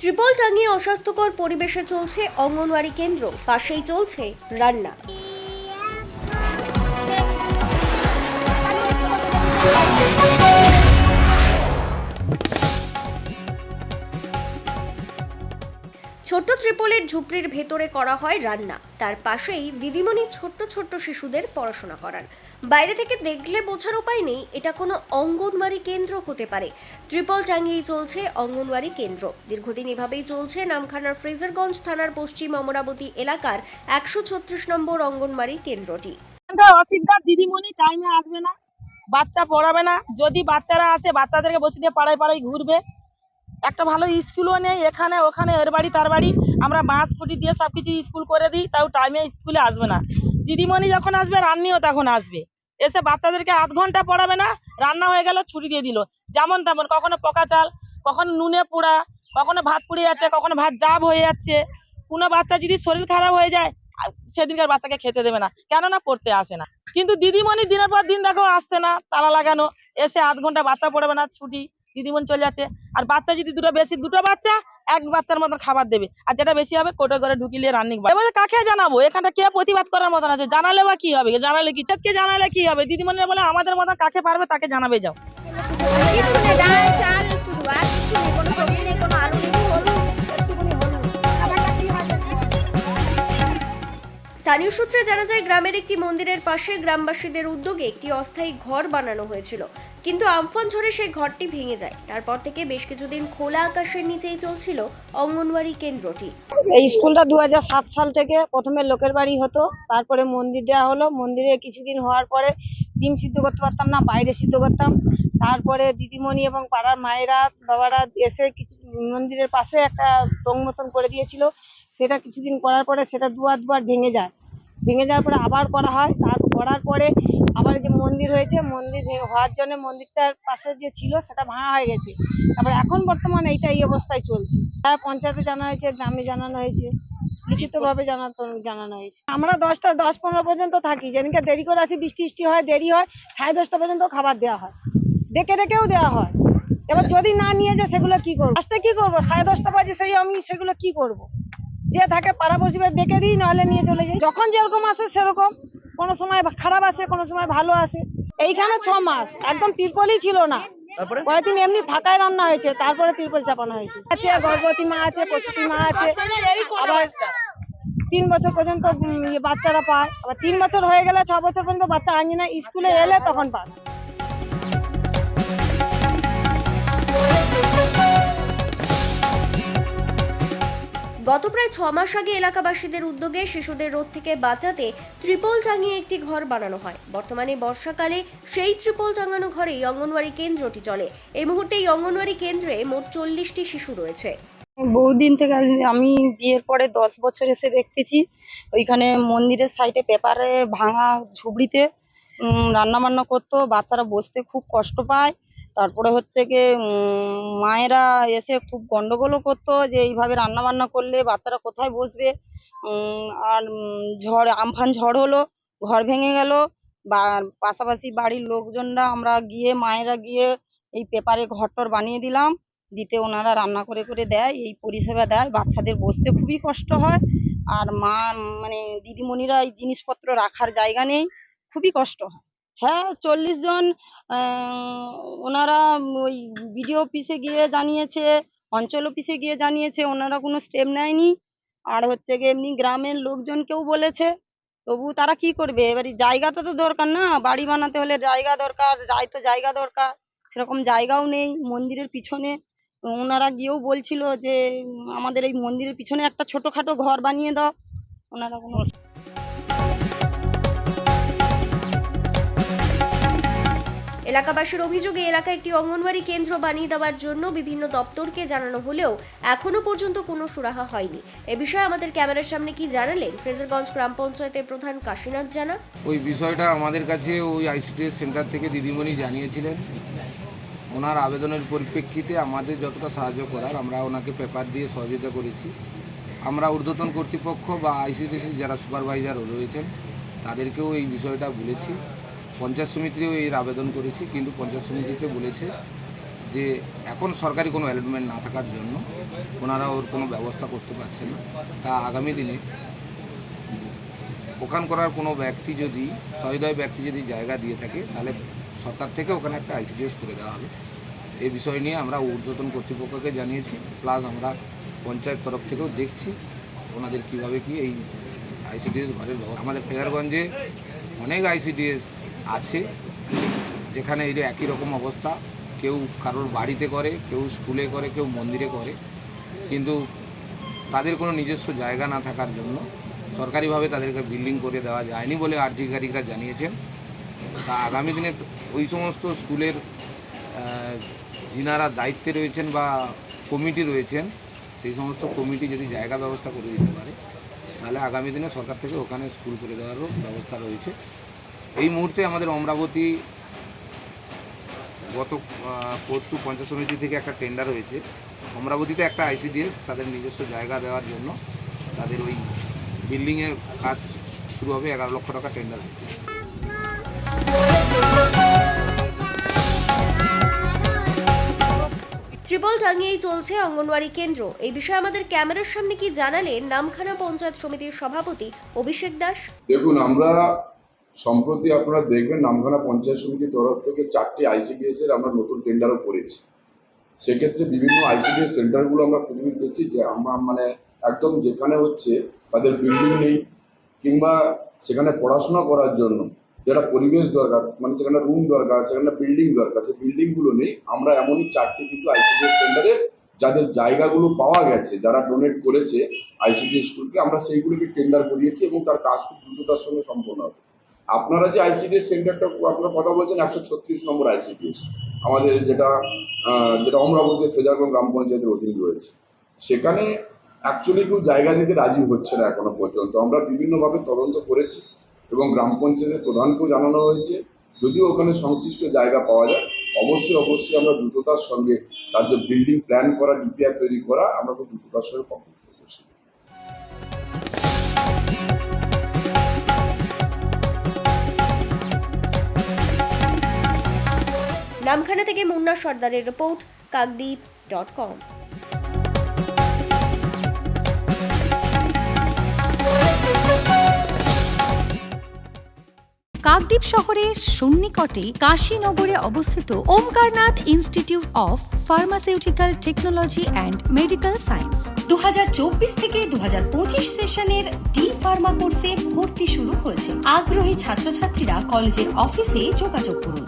ত্রিপল টাঙিয়ে অস্বাস্থ্যকর পরিবেশে চলছে অঙ্গনওয়াড়ি কেন্দ্র। পাশেই চলছে রান্না। ছোট্ট ত্রিপলের ঝুপড়ির ভেতরে করা হয় রান্না। তার পাশেই দিদিমণি ছোট্ট ছোট্ট শিশুদের পড়াশোনা করান। বাইরে থেকে দেখলে বোঝার উপায় নেই, এটা কোনো অঙ্গনওয়াড়ি কেন্দ্র হতে পারে। ত্রিপল টাঙিয়েই চলছে অঙ্গনওয়াড়ি কেন্দ্র। দীর্ঘদিন এভাবেই চলছে নামখানার ফ্রেজারগঞ্জ থানার পশ্চিম অমরাবতী এলাকার একশো ছত্রিশ নম্বর অঙ্গনওয়াড়ি কেন্দ্রটি। অসুবিধা দিদিমণি টাইমে আসবে না, বাচ্চা পড়াবে না। যদি বাচ্চারা আসে, বাচ্চাদেরকে বসে দিয়ে পাড়ায় পাড়ায় ঘুরবে। একটা ভালো স্কুলও নেই, এখানে, ওখানে, এর বাড়ি, তার বাড়ি। আমরা বাঁশ ফুটি দিয়ে সব কিছু স্কুল করে দিই, তাও টাইমে স্কুলে আসবে না। দিদিমণি যখন আসবে, রান্নিও তখন আসবে। এসে বাচ্চাদেরকে আধ ঘণ্টা পড়াবে না, রান্না হয়ে গেল ছুটি দিয়ে দিল। যেমন তেমন, কখনো পকা চাল, কখনো নুনে পোড়া, কখনো ভাত পুড়ে যাচ্ছে, কখনো ভাত জাব হয়ে যাচ্ছে। কোনো বাচ্চা যদি শরীর খারাপ হয়ে যায়, সেদিনকার বাচ্চাকে খেতে দেবে না, কেননা পড়তে আসে না। কিন্তু দিদিমণি দিনের পর দিন দেখো, আসছে না, তালা লাগানো। এসে আধ ঘণ্টা বাচ্চা পড়বে না, ছুটি। দিদিমণি চলে যাচ্ছে। আর বাচ্চা যদি দুটো বেশি, দুটো বাচ্চা, এক বাচ্চার মতন খাবার দেবে। আর যেটা বেশি হবে, কোটো করে ঢুকিলে রান্নিং এবারে কাকে জানাব? এখানটা কে প্রতিবাদ করার মতন আছে? জানালে বা কি হবে? জানালে কি? কে জানালে কি হবে? দিদিমণিরা বলে, আমাদের মতন কাকে পারবে তাকে জানাবে, যাও। স্থানীয় সূত্রে জানা যায়, গ্রামের একটি মন্দিরের পাশে গ্রামবাসীদের উদ্যোগে একটি অস্থায়ী ঘর বানানো হয়েছিল। কিন্তু আমফান ঝড়ে সেই ঘরটি ভেঙে যায়। তারপর থেকে বেশ কিছুদিন খোলা আকাশের নিচেই চলছিল অঙ্গনওয়াড়ি কেন্দ্রটি। এই স্কুলটা দু হাজার সাত সাল থেকে প্রথমে লোকের বাড়ি হতো। তারপরে মন্দির দেওয়া হলো। মন্দিরে কিছুদিন হওয়ার পরে ডিম সিদ্ধ করতে পারতাম না, বাইরে সিদ্ধ করতাম। তারপরে দিদিমণি এবং পাড়ার মায়েরা, বাবারা এসে কিছু মন্দিরের পাশে একটা টং মতন করে দিয়েছিল। সেটা কিছুদিন করার পরে সেটা দুবার দুবার ভেঙে যায়। ভেঙে যাওয়ার পরে আবার করা হয়। তার করার পরে আবার যে মন্দির হয়েছে, মন্দির হওয়ার জন্য মন্দিরটার পাশে যে ছিল সেটা ভাঙা হয়ে গেছে। তারপরে এখন বর্তমানে এইটা এই অবস্থায় চলছে। হ্যাঁ পঞ্চায়েতে জানা হয়েছে, গ্রামে জানানো হয়েছে লিখিত ভাবে জানাতো, জানানো হয়েছে। আমরা দশটা, দশ পনেরো পর্যন্ত থাকি। যেদিনকে দেরি করে আসি, বৃষ্টি বৃষ্টি হয়, দেরি হয়, সাড়ে দশটা পর্যন্ত খাবার দেওয়া হয়। ডেকে ডেকেও দেওয়া হয়। এবার যদি না নিয়ে যায়, সেগুলো কি করব? আসতে কি করব? সাড়ে দশটা বাজে সেই আমি সেগুলো কি করব। যে থাকে পাড়া পড়শিবে দেখে দিই নাহলে নিয়ে চলে যাই। যখন যেরকম আসে সেরকম। কোনো সময় খারাপ আসে কোনো সময় ভালো আসে। এইখানে ছ মাস। একদম তিরপলই ছিল না। কয়েকদিন এমনি ফাঁকায় রান্না হয়েছে। তারপরে তিরপল চাপানো হয়েছে। আছে গর্ভবতী মা আছে প্রসূতি মা আছে। আবার তিন বছর পর্যন্ত ইয়ে বাচ্চারা পায়। আবার তিন বছর হয়ে গেলে ছ বছর পর্যন্ত বাচ্চা আনি না। স্কুলে এলে তখন পায়। গত প্রায় ছ মাস আগে এলাকাবাসীদের উদ্যোগে শিশুদের রোদ থেকে বাঁচাতে ত্রিপল টাঙিয়ে একটি ঘর বানানো হয়। বর্তমানে বর্ষাকালে সেই ত্রিপল টাঙানো ঘরেই অঙ্গনওয়াড়ি কেন্দ্রটি চলে। এই মুহূর্তে এই অঙ্গনওয়াড়ি কেন্দ্রে মোট চল্লিশটি শিশু রয়েছে। বহুদিন থেকে আমি বিয়ের পরে দশ বছর এসে দেখতেছি, ওইখানে মন্দিরের সাইডে পেপারে ভাঙা ঝুবড়িতে রান্না বান্না করতো, বাচ্চারা বসতে খুব কষ্ট পায়। তারপরে হচ্ছে গিয়ে মায়েরা এসে খুব গন্ডগোলও করতো যে এইভাবে রান্না বান্না করলে বাচ্চারা কোথায় বসবে। আর ঝড়, আমফান ঝড় হলো, ঘর ভেঙে গেল। বা, পাশাপাশি বাড়ির লোকজনরা আমরা গিয়ে, মায়েরা গিয়ে এই পেপারে ঘরটর বানিয়ে দিলাম। দিতে ওনারা রান্না করে করে দেয়, এই পরিষেবা দেয়। বাচ্চাদের বসতে খুবই কষ্ট হয়। আর মা মানে দিদিমণিরা এই জিনিসপত্র রাখার জায়গা নেই, খুবই কষ্ট হয়। হ্যাঁ চল্লিশ জন ওনারা ওই বিডিও অফিসে গিয়ে জানিয়েছে, অঞ্চল অফিসে গিয়ে জানিয়েছে, ওনারা কোনো স্টেপ নেয়নি। আর হচ্ছে গিয়ে এমনি গ্রামের লোকজনকেও বলেছে। তবু তারা কি করবে? এবারে জায়গাটা তো দরকার না, বাড়ি বানাতে হলে জায়গা দরকার, রায় তো জায়গা দরকার, সেরকম জায়গাও নেই মন্দিরের পিছনে। ওনারা গিয়েও বলছিল যে, আমাদের এই মন্দিরের পিছনে একটা ছোটখাটো ঘর বানিয়ে দাও। ওনারা কোনো এলাকাবাসীর অভিযোগে এলাকায় একটি অঙ্গনওয়াড়ি কেন্দ্র বানিয়ে দেওয়ার জন্য বিভিন্ন দপ্তরকে জানানো হলেও এখনও পর্যন্ত কোনো সুরাহা হয়নি। এ বিষয়ে আমাদের ক্যামেরার সামনে কি জানালেন ফ্রেজারগঞ্জ গ্রাম পঞ্চায়েতের প্রধান কাশীনাথ জানা? ওই বিষয়টা আমাদের কাছে ওই আইসিডিএস সেন্টার থেকে দিদিমণি জানিয়েছিলেন। ওনার আবেদনের পরিপ্রেক্ষিতে আমাদের যতটা সাহায্য করার আমরা ওনাকে পেপার দিয়ে সহযোগিতা করেছি। আমরা ঊর্ধ্বতন কর্তৃপক্ষ বা আইসিডিএসির যারা সুপারভাইজার রয়েছেন, তাদেরকেও এই বিষয়টা বলেছি। পঞ্চায়েত সমিতিও এর আবেদন করেছি, কিন্তু পঞ্চায়েত সমিতিতে বলেছে যে এখন সরকারি কোনো অ্যালটমেন্ট না থাকার জন্য ওনারা ওর কোনো ব্যবস্থা করতে পারছেন না। তা আগামী দিনে ওখান করার কোনো ব্যক্তি যদি, সহৃদয় ব্যক্তি যদি জায়গা দিয়ে থাকে, তাহলে সরকার থেকে ওখানে একটা আইসিডিএস করে দেওয়া হবে। এই বিষয় নিয়ে আমরা ঊর্ধ্বতন কর্তৃপক্ষকে জানিয়েছি, প্লাস আমরা পঞ্চায়েত তরফ থেকেও দেখছি ওনাদের কীভাবে কি এই আইসিডিএস ঘরের ব্যবস্থা আমাদের ফেয়ারগঞ্জে অনেক আইসিডিএস আছে, যেখানে যে একই রকম অবস্থা। কেউ কারোর বাড়িতে করে, কেউ স্কুলে করে, কেউ মন্দিরে করে। কিন্তু তাদের কোনো নিজস্ব জায়গা না থাকার জন্য সরকারিভাবে তাদেরকে বিল্ডিং করে দেওয়া যায়নি বলে আধিকারিকরা জানিয়েছেন। তা আগামী দিনে ওই সমস্ত স্কুলের যিনারা দায়িত্বে রয়েছেন বা কমিটি রয়েছেন, সেই সমস্ত কমিটি যদি জায়গা ব্যবস্থা করে দিতে পারে, তাহলে আগামী দিনে সরকার থেকে ওখানে স্কুল করে দেওয়ারও ব্যবস্থা রয়েছে। এই মুহূর্তে আমাদের অমরাবতী গত পরশু পঞ্চায়েত সমিতি থেকে একটা টেন্ডার হয়েছে। অমরাবতীতে একটা আইসিডিএস তাদের নিজস্ব জায়গা দেওয়ার জন্য তাদের ওই বিল্ডিংয়ের কাজ শুরু হবে এগারো লক্ষ টাকা টেন্ডার হয়েছে। ত্রিপল টাঙিয়েই চলছে অঙ্গনওয়াড়ি কেন্দ্র। এই বিষয়ে আমাদের ক্যামেরার সামনে কি জানালেন নামখানা পঞ্চায়েত সমিতির সভাপতি অভিষেক দাস? দেখুন আমরা সম্প্রতি আপনারা দেখবেন নামখানা পঞ্চায়েত সমিতির তরফ থেকে চারটি আইসিডিএস এর আমরা নতুন টেন্ডারও করেছি। সেক্ষেত্রে বিভিন্ন আইসিডিএস সেন্টারগুলো আমরা খুঁজে দেখছি যে আমরা মানে একদম যেখানে হচ্ছে তাদের বিল্ডিং নেই, কিংবা সেখানে পড়াশোনা করার জন্য যেটা পরিবেশ দরকার মানে সেখানে রুম দরকার, সেখানে বিল্ডিং দরকার, সেই বিল্ডিংগুলো নেই, আমরা এমনই চারটি কিন্তু আইসিডিএস সেন্টারে যাদের জায়গাগুলো পাওয়া গেছে, যারা ডোনেট করেছে আইসিডি স্কুলকে আমরা সেইগুলোকে টেন্ডার করিয়েছি এবং তার কাজ খুব দ্রুততার সঙ্গে সম্পন্ন হবে। আপনারা যে আইসিডিএস সেন্টারটা আপনারা কথা বলছেন, একশো ছত্রিশ নম্বর আইসিডিএস আমাদের যেটা যেটা অমরাবতী ফেজারগঞ্জ গ্রাম পঞ্চায়েতের অধীন রয়েছে। সেখানে অ্যাকচুয়ালি কেউ জায়গা দিতে রাজি হচ্ছে না এখনও পর্যন্ত। আমরা বিভিন্নভাবে তদন্ত করেছি এবং গ্রাম পঞ্চায়েতের প্রধানকেও জানানো হয়েছে। যদিও ওখানে সংশ্লিষ্ট জায়গা পাওয়া যায়, অবশ্যই অবশ্যই আমরা দ্রুততার সঙ্গে তার যে বিল্ডিং প্ল্যান করা ডিপিআর তৈরি করা, আমরা খুব দ্রুততার সঙ্গে নামখানা থেকে মুন্না সর্দারের report Kakdwip dot com Kakdwip শহরের সন্নিকটে কাশীনগরে অবস্থিত Omkarnath institute of pharmaceutical technology and medical science. দু হাজার চব্বিশ থেকে দু হাজার পঁচিশ সেশনের ডি ফার্মা কোর্সে ভর্তি শুরু হয়েছে। আগ্রহী ছাত্রছাত্রীরা কলেজের অফিসে যোগাযোগ করুন।